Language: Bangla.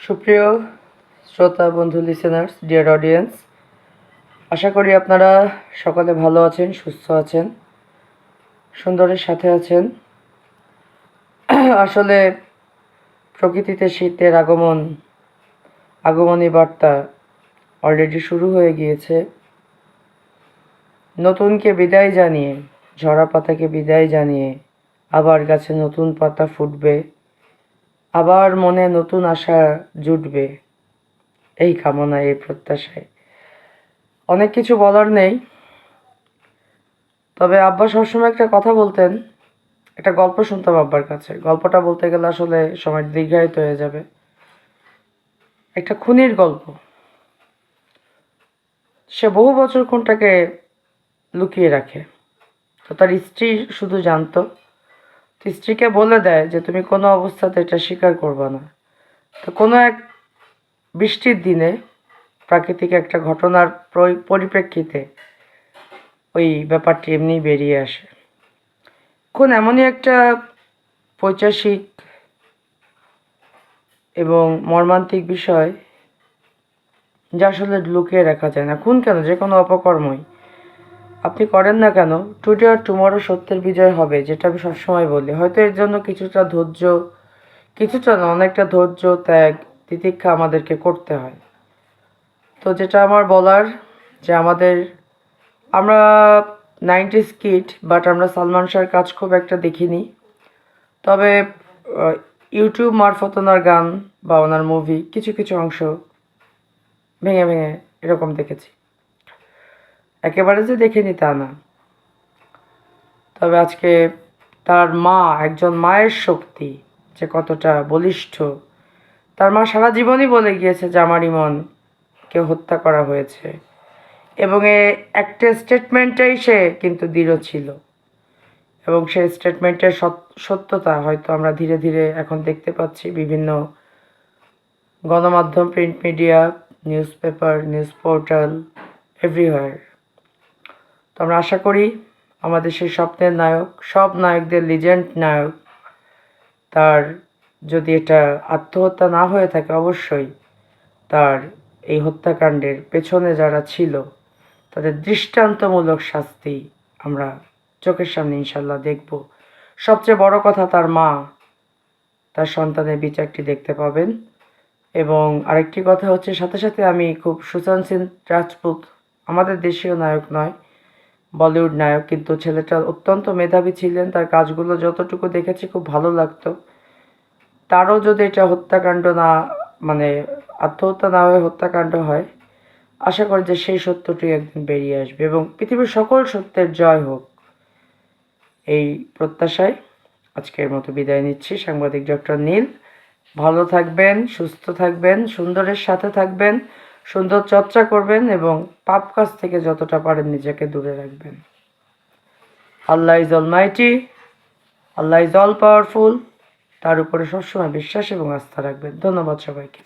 সুপ্রিয় শ্রোতা, বন্ধু লিসেনার্স ডিয়ার অডিয়েন্স আশা করি আপনারা সকলে ভালো আছেন, সুস্থ আছেন, সুন্দরের সাথে আছেন। আসলে প্রকৃতিতে শীতের আগমন, আগমনী বার্তা অলরেডি শুরু হয়ে গিয়েছে। নতুনকে বিদায় জানিয়ে, ঝরা পাতাকে বিদায় জানিয়ে আবার গাছে নতুন পাতা ফুটবে। আবার মনে নতুন আশা জুটবে এই কামনায়, এই প্রত্যাশায়। অনেক কিছু বলার নেই। তবে আব্বা সবসময় একটা কথা বলতেন, একটা গল্প শুনতাম আব্বার কাছে। গল্পটা বলতে গেলে আসলে সময় দীর্ঘায়িত হয়ে যাবে। একটা খুনির গল্প। সে বহু বছর কোনটাকে লুকিয়ে রাখে। তো তার স্ত্রী শুধু জানতো। স্ত্রীকে বলে দেয় যে, তুমি কোনো অবস্থাতে এটা স্বীকার করবে না। তো কোনো এক বৃষ্টির দিনে প্রাকৃতিক একটা ঘটনার পরিপ্রেক্ষিতে ওই ব্যাপারটি এমনি বেরিয়ে আসে। কোন এমনই একটা পৈচাসিক এবং মর্মান্তিক বিষয় যা আসলে লুকিয়ে রাখা যায় না। খুন কেন? যে কোনো অপকর্মই। আপনি করেন না কেন? টুডে আর টুমরো সত্যের বিজয় হবে, যেটা আমি সবসময় বলি। হয়তো এর জন্য কিছুটা ধৈর্য, কিছুটা না, অনেকটা ধৈর্য, ত্যাগ, তিতিক্ষা আমাদেরকে করতে হয়। তো যেটা আমার বলার, যে আমাদের, আমরা নাইনটি স্কিট বাট আমরা সালমান শাহর কাজ খুব একটা দেখিনি। তবে ইউটিউব মারফত ওনার গান বা ওনার মুভি কিছু কিছু অংশ ভেঙে ভেঙে এরকম দেখেছি। একেবারে যে দেখিনি তা না। তবে আজকে তার মা একজন মায়ের শক্তি, যে কতটা বলিষ্ঠ। তার মা সারা জীবনই বলে গিয়েছে যে আমার ইমনকে হত্যা করা হয়েছে। এবং এ একটা স্টেটমেন্টেই সে কিন্তু দৃঢ় ছিল। এবং সেই স্টেটমেন্টের সত্যতা হয়তো আমরা ধীরে ধীরে এখন দেখতে পাচ্ছি বিভিন্ন গণমাধ্যম print media newspaper news portal everywhere তো আমরা আশা করি আমাদের সেই স্বপ্নের নায়ক, সব নায়কদের লিজেন্ড নায়ক, তার যদি এটা আত্মহত্যা না হয়ে থাকে অবশ্যই তার এই হত্যাকাণ্ডের পেছনে যারা ছিল, তাদের দৃষ্টান্তমূলক শাস্তি আমরা চোখের সামনে ইনশাল্লাহ দেখব। সবচেয়ে বড় কথা তার মা, তার সন্তানের বিচারটি দেখতে পাবেন। এবং আরেকটি কথা হচ্ছে, সাথে সাথে আমি খুব সুশান্ত সিং রাজপুত, আমাদের দেশীয় নায়ক নয় বলিউড নায়ক, কিন্তু ছেলেটা অত্যন্ত মেধাবী ছিলেন। তার কাজগুলো যতটুকু দেখেছি খুব ভালো লাগতো। তারও যদি এটা হত্যাকাণ্ড না মানে আত্মহত্যা না হয়ে হত্যাকাণ্ড হয়, আশা করি যে সেই সত্যটি একদিন বেরিয়ে আসবে এবং পৃথিবীর সকল সত্যের জয় হোক এই প্রত্যাশায় আজকের মতো বিদায় নিচ্ছি। সাংবাদিক ডক্টর নীল, ভালো থাকবেন, সুস্থ থাকবেন, সুন্দরের সাথে থাকবেন। সুন্দর চর্চা করবেন এবং পাপ কাজ থেকে যতটা পারেন নিজেকে দূরে রাখবেন। Allah is almighty Allah is all powerful তার উপরে সবসময় বিশ্বাস এবং আস্থা রাখবেন। ধন্যবাদ সবাইকে।